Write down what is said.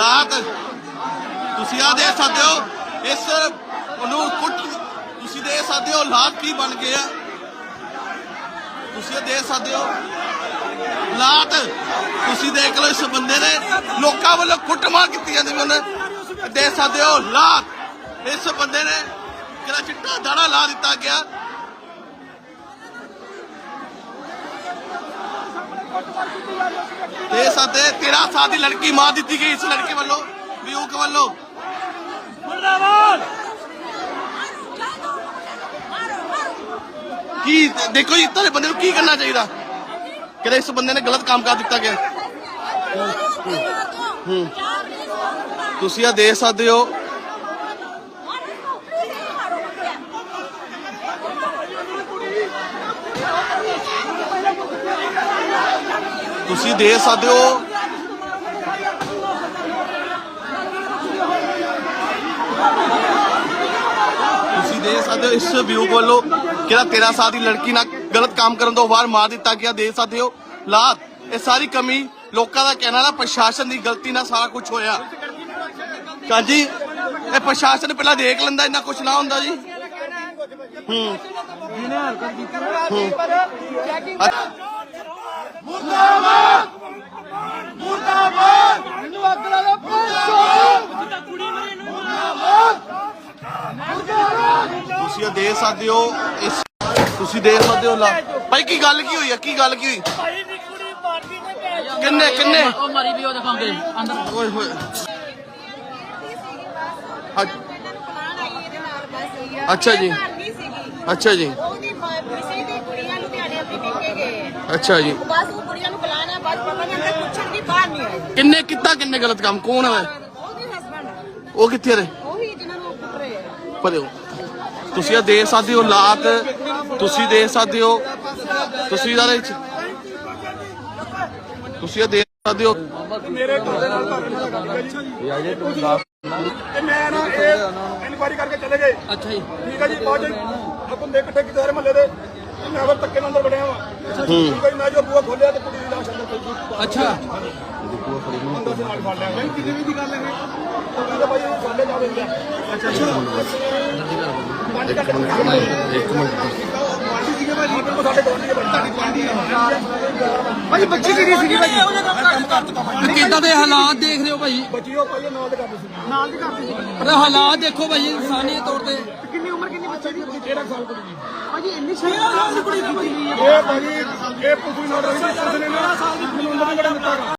ਹਾਲਾਤ ਤੁਸੀਂ ਆ ਦੇਖ ਸਕਦੇ ਹੋ, ਇਸ ਉਹਨੂੰ ਕੁੱਟ ਤੁਸੀਂ ਦੇਖ ਸਕਦੇ ਹੋ ਹਾਲਾਤ ਕੀ ਬਣ ਗਏ ਆ। ਤੁਸੀਂ ਇਹ ਦੇਖ ਸਕਦੇ ਹੋ, ਹਾਲਾਤ ਤੁਸੀਂ ਦੇਖ ਲਓ ਇਸ ਬੰਦੇ ਨੇ, ਲੋਕਾਂ ਵੱਲੋਂ ਕੁੱਟਮਾਰ ਕੀਤੀ ਜਾਂਦੀ ਵੀ ਉਹਨੇ। ਦੇਖ ਸਕਦੇ ਹੋ ਹਾਲਾਤ, ਇਸ ਬੰਦੇ ਨੇ ਕਿਹੜਾ ਚਿੱਟਾ ਦਾੜਾ ਲਾ ਦਿੱਤਾ ਗਿਆ। ਤੇ ਸਾਡੇ 13 ਸਾਲ ਦੀ ਲੜਕੀ ਮਾਰ ਦਿੱਤੀ ਗਈ ਇਸ ਲੜਕੇ ਵੱਲੋਂ ਵਿਊਕ ਵੱਲੋਂ ਕੀ ਦੇਖੋ ਜੀ ਤੁਹਾਡੇ ਬੰਦੇ ਨੂੰ ਕੀ ਕਰਨਾ ਚਾਹੀਦਾ ਕਿਹੜੇ ਇਸ ਬੰਦੇ ਨੇ ਗਲਤ ਕੰਮ ਕਰ ਦਿੱਤਾ ਗਿਆ ਤੁਸੀਂ ਆ ਦੇਖ ਸਕਦੇ ਹੋ ਤੁਸੀਂ ਦੇਖ ਸਕਦੇ ਹੋ। ਤੁਸੀਂ ਦੇਖ ਸਕਦੇ ਹੋ ਇਸ ਵਿਊ ਵੱਲੋਂ ਕਿਹੜਾ 13 ਸਾਲ ਦੀ ਲੜਕੀ ਨਾਲ ਗਲਤ ਕੰਮ ਕਰਨ ਤੋਂ ਬਾਅਦ ਮਾਰ ਦਿੱਤਾ ਗਿਆ ਦੇਖ ਸਕਦੇ ਹੋ। ਲਾਤ ਇਹ ਸਾਰੀ ਕਮੀ ਲੋਕਾਂ ਦਾ ਕਹਿਣਾ ਨਾ ਪ੍ਰਸ਼ਾਸਨ ਦੀ ਗਲਤੀ ਨਾਲ ਸਾਰਾ ਕੁਝ ਹੋਇਆ। ਹਾਂਜੀ ਇਹ ਪ੍ਰਸ਼ਾਸਨ ਪਹਿਲਾਂ ਦੇਖ ਲੈਂਦਾ ਇੰਨਾ ਕੁਝ ਨਾ ਹੁੰਦਾ ਜੀ। ਹੂੰ। ਹੂੰ। ਤੁਸੀਂ ਇਹ ਦੇਖ ਸਕਦੇ ਹੋ ਇਸ ਤੁਸੀਂ ਦੇਖ ਸਕਦੇ ਹੋ ਲਾ ਭਾਈ ਕੀ ਗੱਲ ਕੀ ਹੋਈ ਹੈ ਕੀ ਗੱਲ ਕੀ ਹੋਈ? ਕਿੰਨੇ ਕਿੰਨੇ? ਉਹ ਮਰੀ ਵੀ ਉਹ ਦਿਖਾਉਂਦੇ ਅੰਦਰ ਓਏ ਹੋਏ। ਅੱਛ- ਅੱਛਾ ਜੀ। ਅੱਛਾ ਜੀ। ਉਹਦੀ ਕਿਸੇ ਦੀ ਕੁੜੀਆਂ ਲੁਧਿਆਣੇ ਆਪਣੀ ਪੇਕੇ ਗਏ। ਆ। ਅੱਛਾ ਜੀ। ਕਿੰਨੇ ਕੀਤਾ ਕਿੰਨੇ ਗਲਤ ਕੰਮ? ਕੌਣ ਹੈ ਉਹਦੇ ਹਸਬੰਡ ਉਹ ਕਿੱਥੇ ਰਹੇ ਉਹੀ ਜਿਨ੍ਹਾਂ ਨੂੰ ਕੁੱਟ ਰਹੇ ਆ। ਪਰੇ ਹੋ। ਤੁਸੀਂ ਇਹ ਦੇਖ ਸਕਦੇ ਹੋ ਲਾਤ ਤੁਸੀਂ ਦੇਖ ਸਕਦੇ ਹੋ। ਤੁਸੀਂ ਇਹਦੇ ਵਿੱਚ ਤੁਸੀਂ ਇਹ ਦੇਖ ਸਕਦੇ ਹੋ। ਤੇ ਮੈਂ ਨਾ ਇਹ ਇਨਕੁਆਰੀ ਕਰਕੇ ਚਲੇ ਗਏ। ਅੱਛਾ ਜੀ। ਠੀਕ ਹੈ ਜੀ ਬਾਅਦ ਚ ਆਪਾਂ ਦੇ ਇਕੱਠੇ ਕੀਤੇ ਸਾਰੇ ਮਹੱਲੇ ਦੇ। ਤੇ ਮੈਂ ਫਿਰ ਧੱਕੇ ਨਾਲ ਅੰਦਰ ਵੜਿਆ ਵਾਂ। ਠੀਕ ਹੈ। ਜੀ ਮੈਂ ਜੋ ਬੂਆ ਖੋਲਿਆ ਤੇ ਕੁੜੀ ਦੀ ਲਾਸ਼ ਅੰਦਰ ਪਈ ਸੀ। ਅੱਛਾ। ਅੰਦਰ ਦੇ ਨਾਲ ਫੜ ਲਿਆ। ਮੈਂ ਕਿਤੇ ਵੀ ਦੀ ਗੱਲ ਹੈ ਉਹ ਕਹਿੰਦਾ ਭਾਈ ਉਹ ਸਾਡੇ ਜਾ ਰਹੇ ਅੱਛਾ ਇੱਕ ਮਿੰਟ ਇੱਕ ਮਿੰਟ ਸਾਡੇ ਕੋਲ ਨਹੀਂ ਤੁਹਾਡੀ ਪਾਰਟੀ ਭਾਈ ਬੱਚੀ ਕਿਹਦੀ ਸੀਗੀ ਭਾਈ? ਕਿੱਦਾਂ ਦੇ ਹਾਲਾਤ ਦੇਖ ਰਹੇ ਹੋ ਭਾਈ? ਬੱਚੀ ਉਹ ਭਾਈ ਨਾਲ ਦੇ ਕਰਦੇ ਸੀ। ਨਾਲ ਦੇ ਕਰਦੇ ਸੀ। ਪਰ ਹਾਲਾਤ ਦੇਖੋ ਭਾਈ ਇਨਸਾਨੀ ਤੌਰ ਤੇ। ਕਿੰਨੀ ਉਮਰ ਕਿੰਨੀ ਬੱਚੇ ਦੀ? 13 ਸਾਲ ਕੁੜੀ ਦੀ? ਭਾਜੀ ਇੰਨੀ ਸਾਲ ਦੀ ਕੁੜੀ ਕੀਤੀ ਇਹ ਭਾਜੀ? ਇਹ ਪੁਲਿਸ ਨੂੰ ਰਹੀ ਨੇ 13 ਸਾਲ ਦੀ ਅੰਦਰ ਨਹੀਂ ਵੜਨ ਦਿੱਤਾ